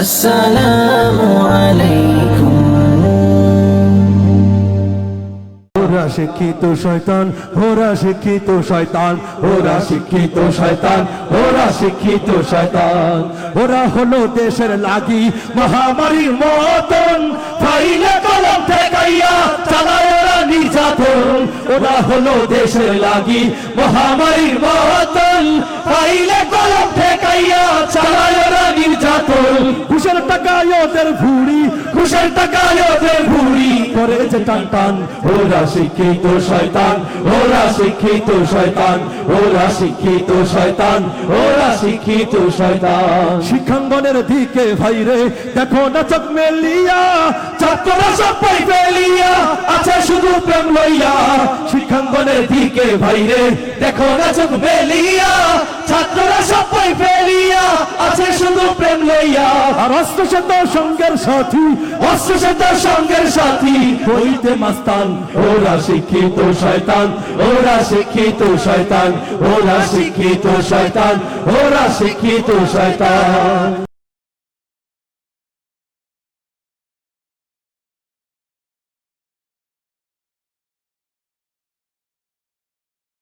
আসসালামু আলাইকুম। ওরা শিক্ষিত শয়তান, ওরা শিক্ষিত শয়তান, ওরা শিক্ষিত শয়তান, ওরা শিক্ষিত শয়তান। ওরা হলো দেশের লাগি মহামারীর মতন। ফাইলে কলম ঠেকাইয়া চালায় ওরা নির্যাতন। ওরা হলো দেশের লাগি মহামারীর মতন। ওদের ভুড়ি ঘুষের টাকায় ওদের ভুড়ি। করে যে টান টান, ওরা শিক্ষিত শয়তান, ওরা শিক্ষিত শয়তান, ওরা শিক্ষিত শয়তান, ওরা শিক্ষিত শয়তান। শিক্ষাঙ্গনের দিকে ভাইরে দেখো না চোখ মেলিয়া, ছাত্ররা সবাই ফেলিয়া আছে শুধু প্রেম লইয়া। শিক্ষাঙ্গনের দিকে ভাইরে দেখো না চোখ মেলিয়া, ছাত্ররা সবাই ফেলিয়া আছে শুধু প্রেম লইয়া। আর অস্ত্র সেত সঙ্গের সাথী। অস্ত্র সেত সঙ্গের সাথী। হইতে মাস্তান ওরা শিক্ষিত শয়তান ওরা শিক্ষিত শয়তান ওরা শিক্ষিত শয়তান ওরা শিক্ষিত শয়তান।